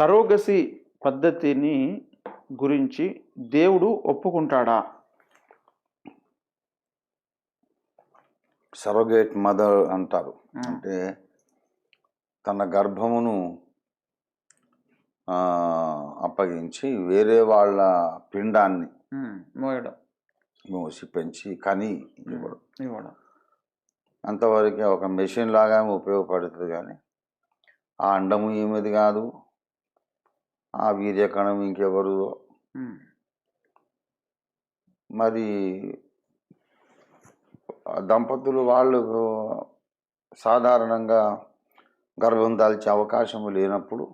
Surrogacy పద్ధతిని గురించి దేవుడు ఒప్పుకుంటాడా? సరోగేట్ మదర్ అంటారు. అంటే తన గర్భమును అప్పగించి వేరే వాళ్ళ పిండాన్ని మోయడం. మూసి పెంచి కని ఇవ్వడం. ఇవ్వడం. అంతవరకే ఒక మెషిన్ లాగా ఉపయోగపడుతుంది కానీ ఆ అండము ఈమెది కాదు. ఆ వీర్యకణం ఇంకెవరు? మరి దంపతులు వాళ్ళు సాధారణంగా గర్భం దాల్చే అవకాశం లేనప్పుడు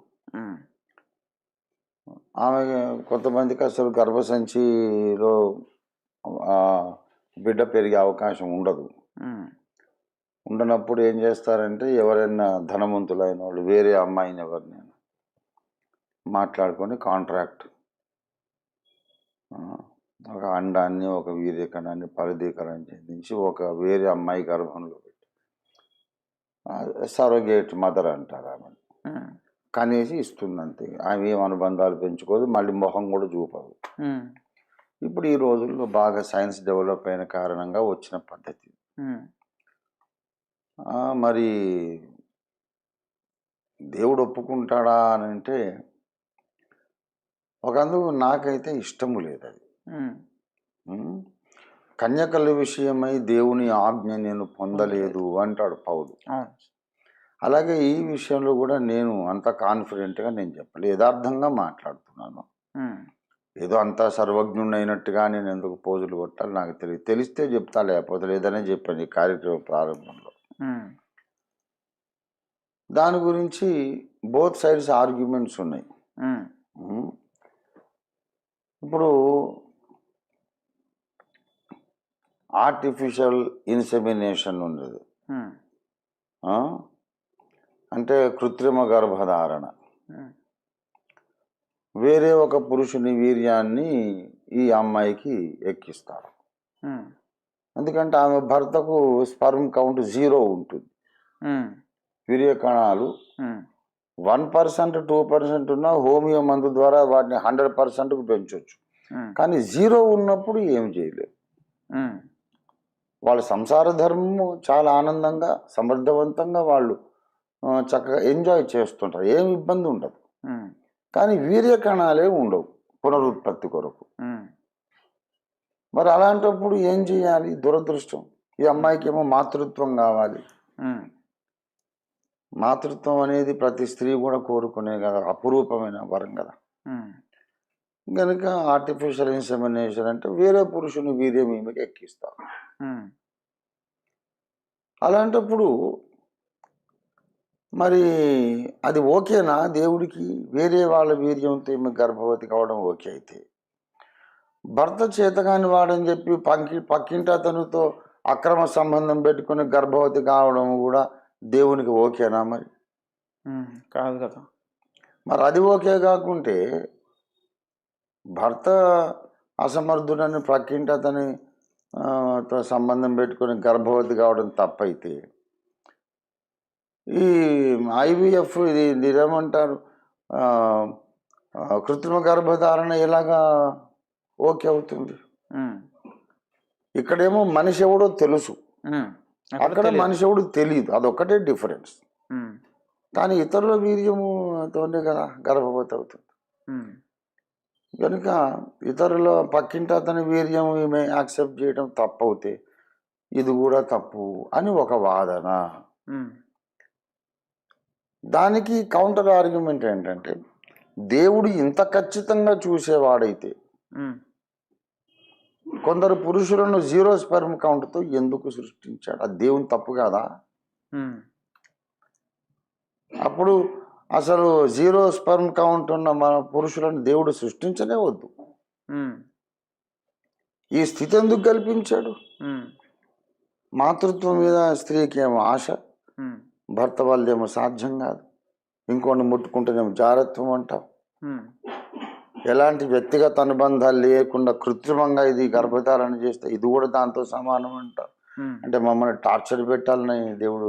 ఆమె కొంతమందికి అసలు గర్భసంచిలో బిడ్డ పెరిగే అవకాశం ఉండదు. ఉండనప్పుడు ఏం చేస్తారంటే ఎవరైనా ధనవంతులైన వాళ్ళు వేరే అమ్మాయిని ఎవరినైనా మాట్లాడుకొని కాంట్రాక్ట్. ఒక అండాన్ని ఒక వీర్యకణాన్ని ఫలదీకరణ చెందించి ఒక వేరే అమ్మాయి గర్భంలో పెట్టి. సరోగేట్ మదర్ అంటారు ఆమె కనేసి ఇస్తుంది అంతే ఆమె ఏం అనుబంధాలు పెంచుకోదు మళ్ళీ మొహం కూడా చూపదు. ఇప్పుడు ఈ రోజుల్లో బాగా సైన్స్ డెవలప్ అయిన కారణంగా వచ్చిన పద్ధతి. మరి దేవుడు ఒప్పుకుంటాడా అని అంటే ఒకందుకు నాకైతే ఇష్టము లేదు అది. కన్యకల విషయమై దేవుని ఆజ్ఞ నేను పొందలేదు అంటాడు పౌలు. అలాగే ఈ విషయంలో కూడా నేను అంత కాన్ఫిడెంట్గా నేను చెప్పలేదు యథార్థంగా మాట్లాడుతున్నాను. ఏదో అంతా సర్వజ్ఞుడైనట్టుగా నేను ఎందుకు పోజులు కొట్టాలి నాకు తెలియదు తెలిస్తే చెప్తా లేకపోతే లేదనే చెప్పాను ఈ కార్యక్రమం ప్రారంభంలో. దాని గురించి బోత్ సైడ్స్ ఆర్గ్యుమెంట్స్ ఉన్నాయి. ఇప్పుడు ఆర్టిఫిషియల్ ఇన్సెమినేషన్ ఉండేది? అంటే కృత్రిమ గర్భధారణ. వేరే ఒక పురుషుని వీర్యాన్ని ఈ అమ్మాయికి ఎక్కిస్తారు. ఎందుకంటే ఆమె భర్తకు స్పర్మ్ కౌంట్ జీరో ఉంటుంది. వీర్య కణాలు వన్ పర్సెంట్ టూ పర్సెంట్ ఉన్న హోమియో మందు ద్వారా వాటిని హండ్రెడ్ పర్సెంట్కు పెంచవచ్చు కానీ జీరో ఉన్నప్పుడు ఏం చేయలేదు వాళ్ళ సంసార ధర్మము చాలా ఆనందంగా సమర్థవంతంగా వాళ్ళు చక్కగా ఎంజాయ్ చేస్తుంటారు. ఏం ఇబ్బంది ఉండదు. కానీ వీర్య కణాలే ఉండవు పునరుత్పత్తి కొరకు. మరి అలాంటప్పుడు ఏం చేయాలి? దురదృష్టం. ఈ అమ్మాయికి ఏమో మాతృత్వం కావాలి. మాతృత్వం అనేది ప్రతి స్త్రీ కూడా కోరుకునే కదా అపురూపమైన వరం కదా. కనుక ఆర్టిఫిషియల్ ఇన్సెమినేషన్ అంటే వేరే పురుషుని వీర్యం ఈమెకి ఎక్కిస్తారు. అలాంటప్పుడు మరి అది ఓకేనా? దేవుడికి వేరే వాళ్ళ వీర్యంతో ఈమె గర్భవతి కావడం ఓకే అయితే. భర్త చేతగాని వాడని చెప్పి పంకి పక్కింటి అతనితో అక్రమ సంబంధం పెట్టుకుని గర్భవతి కావడం కూడా దేవునికి ఓకేనా మరి? కాదు కదా. మరి అది ఓకే కాకుంటే భర్త అసమర్థుడని ప్రక్కింటి అతని సంబంధం పెట్టుకొని గర్భవతి కావడం తప్పైతే ఈ ఐవీఎఫ్ ఇది ఆ, కృత్రిమ గర్భధారణ ఎలాగా ఓకే అవుతుంది? ఇక్కడేమో మనిషి ఎవడో తెలుసు. అక్కడ తెలియదు. మనిషి ఎవడు తెలియదు. అదొక్కటే డిఫరెన్స్. కానీ ఇతరుల వీర్యముతోనే కదా గర్భవతి అవుతుంది. కనుక ఇతరుల పక్కింటి అతని వీర్యం ఈమె యాక్సెప్ట్ చేయడం తప్పు అవుతే ఇది కూడా తప్పు అని ఒక వాదన. దానికి కౌంటర్ ఆర్గ్యుమెంట్ ఏంటంటే దేవుడు ఇంత ఖచ్చితంగా చూసేవాడైతే కొందరు పురుషులను జీరో స్పెర్మ్ కౌంట్తో ఎందుకు సృష్టించాడు? అది దేవుని తప్పు కాదా? అప్పుడు అసలు జీరో స్పెర్మ్ కౌంట్ ఉన్న మన పురుషులను దేవుడు సృష్టించనే వద్దు ఈ స్థితి ఎందుకు కల్పించాడు? మాతృత్వం మీద స్త్రీకి ఏమో ఆశ భర్త వాళ్ళేమో సాధ్యం కాదు. ఇంకోటి ముట్టుకుంటేనేమో జారత్వం అంటాం ఎలాంటి వ్యక్తిగత అనుబంధాలు లేకుండా కృత్రిమంగా ఇది గర్భధారణ చేస్తే ఇది కూడా దాంతో సమానం అంటారు ఉమ్, అంటే మమ్మల్ని టార్చర్ పెట్టాలని దేవుడు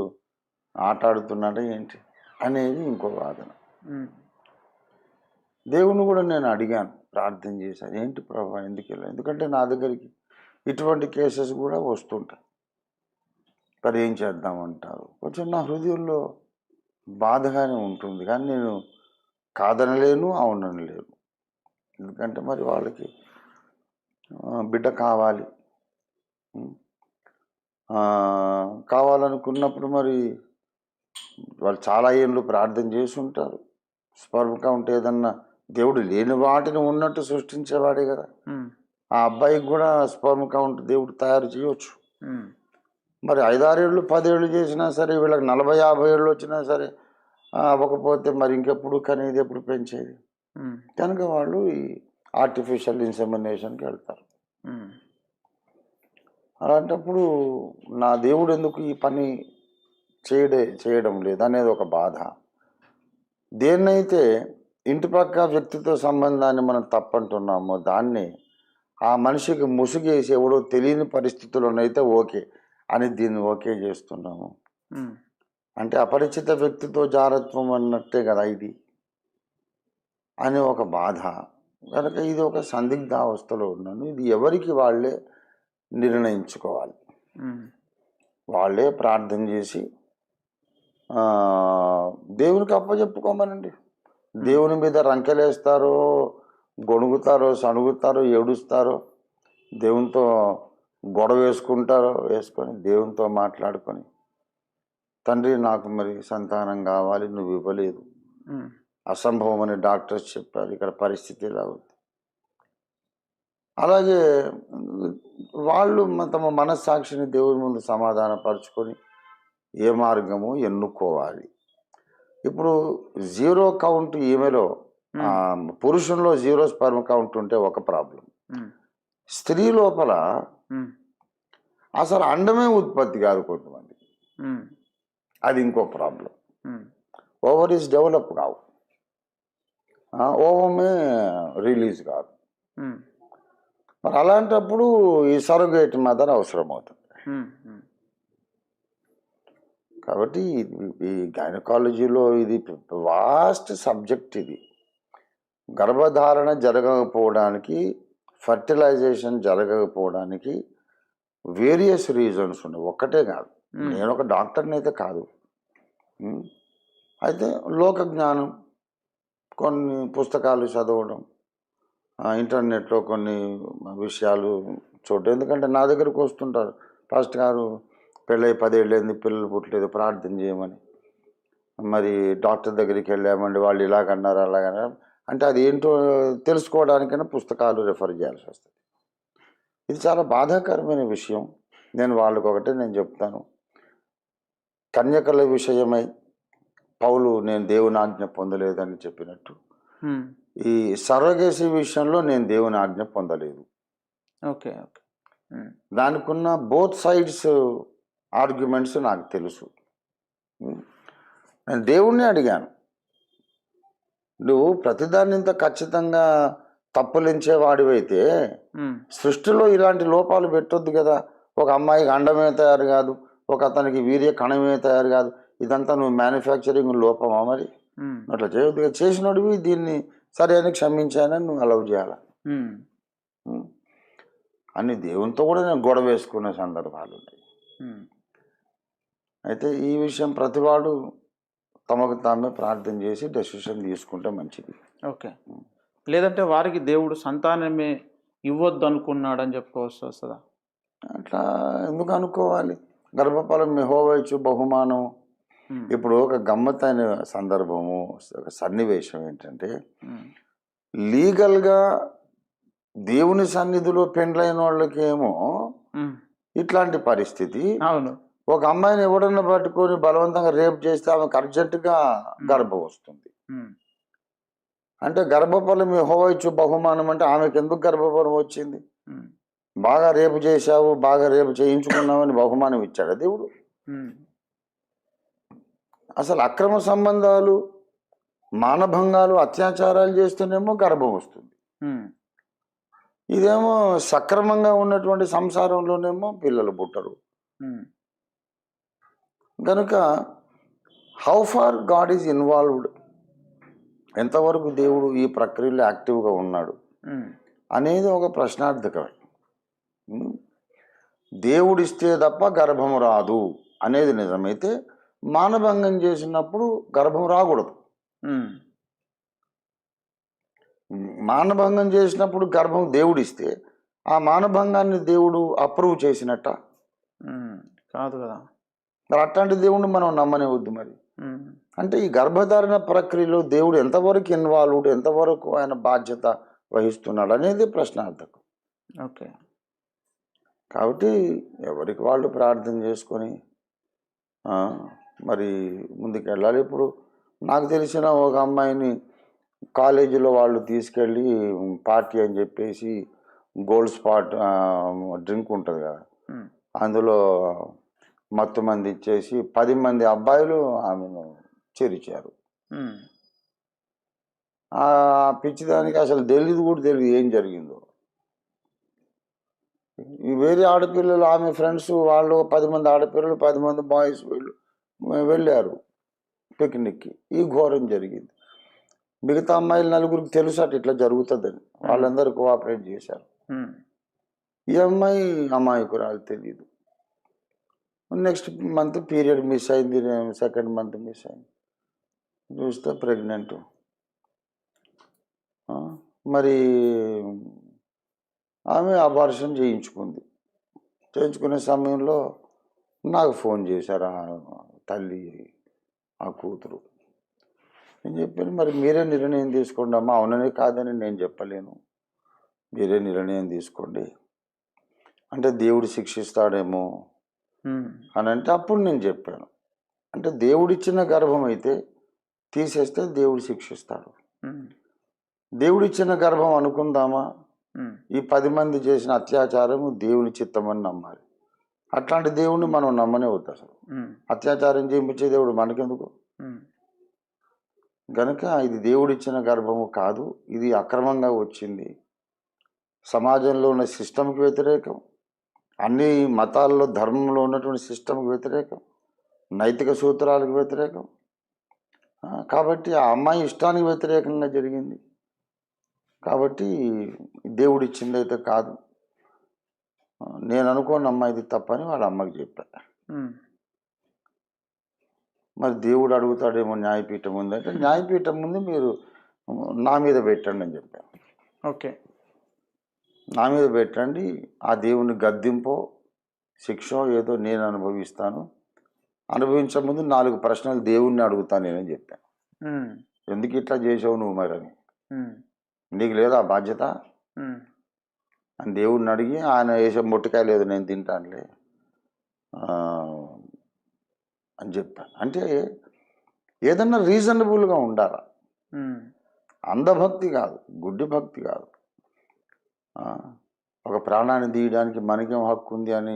ఆట ఆడుతున్నాడు ఏంటి అనేది ఇంకో వాదన. దేవుని కూడా నేను అడిగాను ప్రార్థన చేశాను. ఏంటి ప్రభా ఎందుకు ఇలా? ఎందుకంటే నా దగ్గరికి ఇటువంటి కేసెస్ కూడా వస్తుంటాయి. మరి ఏం చేద్దామంటారు కొంచెం నా హృదయంలో బాధగానే ఉంటుంది. కానీ నేను కాదనలేను అవుననలేను. ఎందుకంటే మరి వాళ్ళకి బిడ్డ కావాలి. కావాలనుకున్నప్పుడు మరి వాళ్ళు చాలా ఏళ్ళు ప్రార్థన చేసి ఉంటారు స్పర్మ్ కౌంట్ ఏదన్నా దేవుడు లేని వాటిని ఉన్నట్టు సృష్టించేవాడే కదా. ఆ అబ్బాయికి కూడా స్పర్మ్ కౌంట్ దేవుడు తయారు చేయవచ్చు మరి ఐదారేళ్ళు పదేళ్ళు చేసినా సరే వీళ్ళకి నలభై యాభై ఏళ్ళు వచ్చినా సరే అవ్వకపోతే మరి ఇంకెప్పుడు కనేది ఎప్పుడు పెంచేది? కనుక వాళ్ళు ఈ ఆర్టిఫిషియల్ ఇన్సెమినేషన్కి వెళ్తారు. అలాంటప్పుడు నా దేవుడు ఎందుకు ఈ పని చేయడే చేయడం లేదు అనేది ఒక బాధ. దేన్నైతే ఇంటి పక్క వ్యక్తితో సంబంధాన్ని మనం తప్పంటున్నామో దాన్ని ఆ మనిషికి ముసుగేసి ఎవడో తెలియని పరిస్థితుల్లోనైతే ఓకే అని దీన్ని ఓకే చేస్తున్నాము. అంటే అపరిచిత వ్యక్తితో జారత్వం అన్నట్టే కదా ఇది. అని ఒక బాధ. కనుక ఇది ఒక సందిగ్ధ అవస్థలో ఉన్నాను ఇది ఎవరికి వాళ్ళే నిర్ణయించుకోవాలి. వాళ్ళే ప్రార్థన చేసి దేవునికి అప్పచెప్పుకోమనండి దేవుని మీద రంకెలేస్తారో గొణుగుతారో సణుగుతారో ఏడుస్తారో దేవునితో గొడవ వేసుకుంటారో వేసుకొని దేవునితో మాట్లాడుకొని తండ్రి నాకు మరి సంతానం కావాలి నువ్వు ఇవ్వలేదు. అసంభవం అని డాక్టర్స్ చెప్పారు. ఇక్కడ పరిస్థితి ఇలా ఉంది. అలాగే వాళ్ళు తమ మనస్సాక్షిని దేవుని ముందు సమాధానపరుచుకొని ఏ మార్గము ఎన్నుకోవాలి? ఇప్పుడు జీరో కౌంట్ ఈమెలో పురుషుల్లో జీరో స్పర్మ్ కౌంట్ ఉంటే ఒక ప్రాబ్లం. స్త్రీ లోపల అసలు అండమే ఉత్పత్తి కాదు కొంతమంది. అది ఇంకో ప్రాబ్లం. ఉమ్, ఓవరీస్ డెవలప్ కావు. ఓవమే రిలీజ్ కాదు. మరి అలాంటప్పుడు ఈ సరోగేట్ మదర్ అవసరం అవుతుంది కాబట్టి ఈ గైనకాలజీలో ఇది వాస్ట్ సబ్జెక్ట్ ఇది. గర్భధారణ జరగకపోవడానికి ఫర్టిలైజేషన్ జరగకపోవడానికి వేరియస్ రీజన్స్ ఉన్నాయి. ఒక్కటే కాదు. నేను ఒక డాక్టర్ని అయితే కాదు? అయితే లోక జ్ఞానం కొన్ని పుస్తకాలు చదవడం ఇంటర్నెట్లో కొన్ని విషయాలు చూడడం. ఎందుకంటే నా దగ్గరకు వస్తుంటారు పాస్ట్ గారు పెళ్ళై పదేళ్ళేంది పిల్లలు పుట్టలేదు ప్రార్థన చేయమని. మరి డాక్టర్ దగ్గరికి వెళ్ళామండి వాళ్ళు ఇలాగన్నారు అలాగన్నారు. అంటే అది ఏంటో తెలుసుకోవడానికైనా పుస్తకాలు రెఫర్ చేయాల్సి వస్తుంది. ఇది చాలా బాధాకరమైన విషయం. నేను వాళ్ళకొకటే నేను చెప్తాను. కన్యకల విషయమై పౌలు నేను దేవుని ఆజ్ఞ పొందలేదని చెప్పినట్టు. ఈ సర్వగేసి విషయంలో నేను దేవుని ఆజ్ఞ పొందలేదు. Okay okay. ఉమ్, దానికి ఉన్న బోత్ సైడ్స్ ఆర్గ్యుమెంట్స్ నాకు తెలుసు. నేను దేవుణ్ణి అడిగాను. నువ్వు ప్రతిదాన్ని ఇంత ఖచ్చితంగా తప్పులించే వాడివైతే ఉమ్, సృష్టిలో ఇలాంటి లోపాలు పెట్టొద్దు కదా. ఒక అమ్మాయికి అండమే తయారు కాదు. ఒక అతనికి వీర్య కణమే తయారు కాదు. ఇదంతా నువ్వు మ్యానుఫ్యాక్చరింగ్ లోపమా మరి? అట్లా చేయొద్దు కదా. చేసినోడివి దీన్ని సరే అని క్షమించానని నువ్వు అలవ్ చేయాలి. అని దేవునితో కూడా నేను గొడవ వేసుకునే సందర్భాలు ఉన్నాయి అయితే ఈ విషయం ప్రతివాడు తమకు తామే ప్రార్థన చేసి డెసిషన్ తీసుకుంటే మంచిది. ఓకే. లేదంటే వారికి దేవుడు సంతానమే ఇవ్వద్దు అనుకున్నాడు అని చెప్పుకోవచ్చు వస్తుందా అట్లా ఎందుకు అనుకోవాలి? గర్భఫలం మెహోవచ్చు బహుమానం ఇప్పుడు ఒక గమ్మత్తైన సందర్భము ఒక సన్నివేశం ఏంటంటే ఉమ్, లీగల్గా దేవుని సన్నిధిలో పెండ్లైన వాళ్ళకేమో ఉమ్, ఇట్లాంటి పరిస్థితి. అవును. ఒక అమ్మాయిని ఎవడన్నా పట్టుకొని బలవంతంగా రేప్ చేస్తే ఆమెకు అర్జెంటుగా గర్భం వస్తుంది. అంటే గర్భఫలం హోవచ్చు బహుమానం అంటే ఆమెకు ఎందుకు గర్భఫలం వచ్చింది? బాగా రేపు చేశావు బాగా రేపు చేయించుకున్నావని బహుమానం ఇచ్చాడు దేవుడు? అసలు అక్రమ సంబంధాలు మానభంగాలు అత్యాచారాలు చేస్తేనేమో గర్భం వస్తుంది. ఇదేమో సక్రమంగా ఉన్నటువంటి సంసారంలోనేమో పిల్లలు పుట్టరు. కనుక how far God is involved ఎంతవరకు దేవుడు ఈ ప్రక్రియలో యాక్టివ్గా ఉన్నాడు? అనేది ఒక ప్రశ్నార్థకమే? దేవుడిస్తే తప్ప గర్భం రాదు అనేది నిజమైతే మానభంగం చేసినప్పుడు గర్భం రాకూడదు. మానభంగం చేసినప్పుడు గర్భం దేవుడిస్తే ఆ మానభంగాన్ని దేవుడు అప్రూవ్ చేసినట్ట. కాదు కదా. మరి అట్లాంటి దేవుడిని మనం నమ్మనివద్దు మరి. ఉమ్, అంటే ఈ గర్భధారణ ప్రక్రియలో దేవుడు ఎంతవరకు ఇన్వాల్వ్డ్ ఎంతవరకు ఆయన బాధ్యత వహిస్తున్నాడు అనేది ప్రశ్నార్థకం. ఓకే. కాబట్టి ఎవరికి వాళ్ళు ప్రార్థన చేసుకొని మరి ముందుకు వెళ్ళాలి ఇప్పుడు నాకు తెలిసిన ఒక అమ్మాయిని కాలేజీలో వాళ్ళు తీసుకెళ్ళి పార్టీ అని చెప్పేసి గోల్డ్ స్పాట్ డ్రింక్ ఉంటుంది కదా. అందులో మత్తు మంది ఇచ్చేసి పది మంది అబ్బాయిలు ఆమెను చేర్చారు. ఆ పిచ్చిదానికి అసలు తెలియదు కూడా తెలియదు ఏం జరిగిందో. ఈ వేరే ఆడపిల్లలు ఆమె ఫ్రెండ్స్ వాళ్ళు పది మంది ఆడపిల్లలు పది మంది బాయ్స్ వీళ్ళు వెళ్ళారు పిక్నిక్కి. ఈ ఘోరం జరిగింది. మిగతా అమ్మాయిలు నలుగురికి తెలుసు అటు ఇట్లా జరుగుతుందని. వాళ్ళందరూ కోఆపరేట్ చేశారు. ఈ అమ్మాయి అమాయకురాలు తెలియదు నెక్స్ట్ మంత్ పీరియడ్ మిస్ అయింది సెకండ్ మంత్ మిస్ అయింది. చూస్తే ప్రెగ్నెంట్. మరి ఆమె అబార్షన్ చేయించుకుంది. చేయించుకునే సమయంలో నాకు ఫోన్ చేశారు తల్లి ఆ కూతురు. నేను చెప్పాను మరి మీరే నిర్ణయం తీసుకోండి అమ్మా. అవునని కాదని నేను చెప్పలేను. మీరే నిర్ణయం తీసుకోండి. అంటే దేవుడు శిక్షిస్తాడేమో అని అంటే అప్పుడు నేను చెప్పాను. అంటే దేవుడిచ్చిన గర్భం అయితే తీసేస్తే దేవుడు శిక్షిస్తాడు. దేవుడిచ్చిన గర్భం అనుకుందామా? ఈ పది మంది చేసిన అత్యాచారం దేవుని చిత్తమని నమ్మాలి. అట్లాంటి దేవుణ్ణి మనం నమ్మనే వద్దు అసలు. అత్యాచారం చేయించే దేవుడు మనకెందుకు? గనుక ఇది దేవుడిచ్చిన గర్భము కాదు ఇది అక్రమంగా వచ్చింది. సమాజంలో ఉన్న సిస్టమ్కి వ్యతిరేకం అన్ని మతాల్లో ధర్మంలో ఉన్నటువంటి సిస్టమ్కి వ్యతిరేకం నైతిక సూత్రాలకు వ్యతిరేకం. కాబట్టి ఆ అమ్మాయి ఇష్టానికి వ్యతిరేకంగా జరిగింది. కాబట్టి దేవుడిచ్చింది అయితే కాదు. నేను అనుకోని అమ్మాయిది తప్పని వాళ్ళ అమ్మకి చెప్పా మరి దేవుడు అడుగుతాడేమో న్యాయపీఠం ఉందంటే న్యాయపీఠం ముందు మీరు నా మీద పెట్టండి అని చెప్పాను ఓకే. నా మీద పెట్టండి ఆ దేవుని గద్దింపో శిక్ష ఏదో నేను అనుభవిస్తాను. అనుభవించే ముందు నాలుగు ప్రశ్నలు దేవుణ్ణి అడుగుతాను నేనని చెప్పాను ఎందుకు ఇట్లా చేసావు నువ్వు మరి అని నీకు లేదా ఆ బాధ్యత అని దేవుణ్ణి అడిగి ఆయన వేసే మొట్టికాయ లేదు నేను తింటానులే. అని చెప్పాను. అంటే ఏదన్నా రీజనబుల్గా ఉండాలా? ఉమ్, అంధభక్తి కాదు గుడ్డి భక్తి కాదు. ఒక ప్రాణాన్ని తీయడానికి మనకేం హక్కు ఉంది అని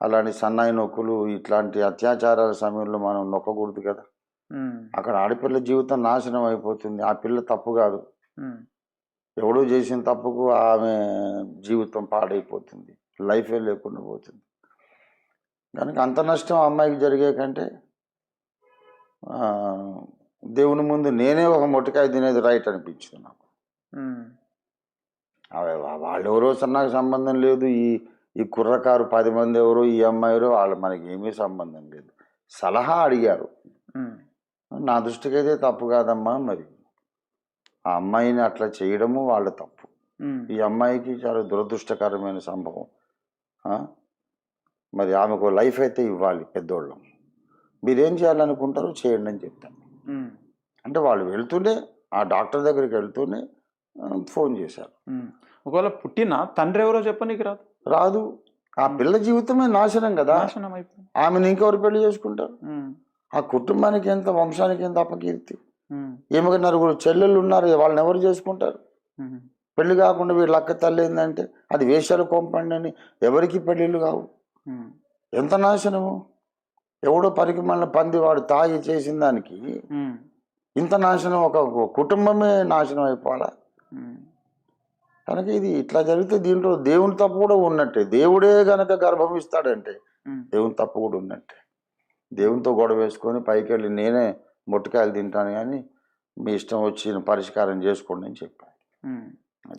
అలాంటి సన్నాయి నొక్కులు ఇట్లాంటి అత్యాచారాల సమయంలో మనం నొక్కకూడదు కదా. అక్కడ ఆడపిల్ల జీవితం నాశనం అయిపోతుంది ఆ పిల్ల తప్పు కాదు. ఎవడో చేసిన తప్పుకు ఆమె జీవితం పాడైపోతుంది. లైఫే లేకుండా పోతుంది. కనుక అంత నష్టం అమ్మాయికి జరిగే కంటే దేవుని ముందు నేనే ఒక మొట్టికాయ తినేది రైట్ అనిపించింది నాకు. వాళ్ళు ఎవరో నాకు సంబంధం లేదు. ఈ ఈ కుర్రకారు పది మంది ఎవరో ఈ అమ్మాయిరో వాళ్ళు మనకి ఏమీ సంబంధం లేదు. సలహా అడిగారు. నా దృష్టికి అయితే తప్పు కాదమ్మా మరి. ఆ అమ్మాయిని అట్లా చేయడము వాళ్ళ తప్పు. ఈ అమ్మాయికి చాలా దురదృష్టకరమైన సంభవం? మరి ఆమెకు లైఫ్ అయితే ఇవ్వాలి పెద్దోళ్ళం. మీరేం చేయాలనుకుంటారో చేయండి అని చెప్తాను అంటే వాళ్ళు వెళ్తూనే ఆ డాక్టర్ దగ్గరికి వెళ్తూనే ఫోన్ చేశారు. ఒకవేళ పుట్టిన తండ్రి ఎవరో చెప్పనీకి రాదు. రాదు. ఆ పిల్ల జీవితమే నాశనం కదా. నాశనం అయిపోయింది. ఆమెను ఇంకెవరు పెళ్ళి చేసుకుంటారు? ఆ కుటుంబానికి ఎంత వంశానికి ఎంత అపకీర్తి? ఈమెకు నలుగురు చెల్లెళ్ళు ఉన్నారు వాళ్ళని ఎవరు చేసుకుంటారు? పెళ్ళి కాకుండా వీళ్ళ అక్క తల్లి ఏంటంటే అది వేషాలు కొంపండి అని ఎవరికి పెళ్ళిళ్ళు కావు. ఎంత నాశనము? ఎవడో పనికి మళ్ళీ పంది వాడు తాగి చేసిన దానికి ఇంత నాశనం ఒక కుటుంబమే నాశనం అయిపోవాలా? కనుక ఇది ఇట్లా జరిగితే దీంట్లో దేవుని తప్పు కూడా ఉన్నట్టే. దేవుడే గనక గర్భం ఇస్తాడంటే దేవుని తప్పు కూడా ఉన్నట్టే. దేవునితో గొడవ వేసుకొని పైకి వెళ్ళి నేనే మొట్టకాయలు తింటాను కానీ మీ ఇష్టం వచ్చిన పరిష్కారం చేసుకోండి అని చెప్పాను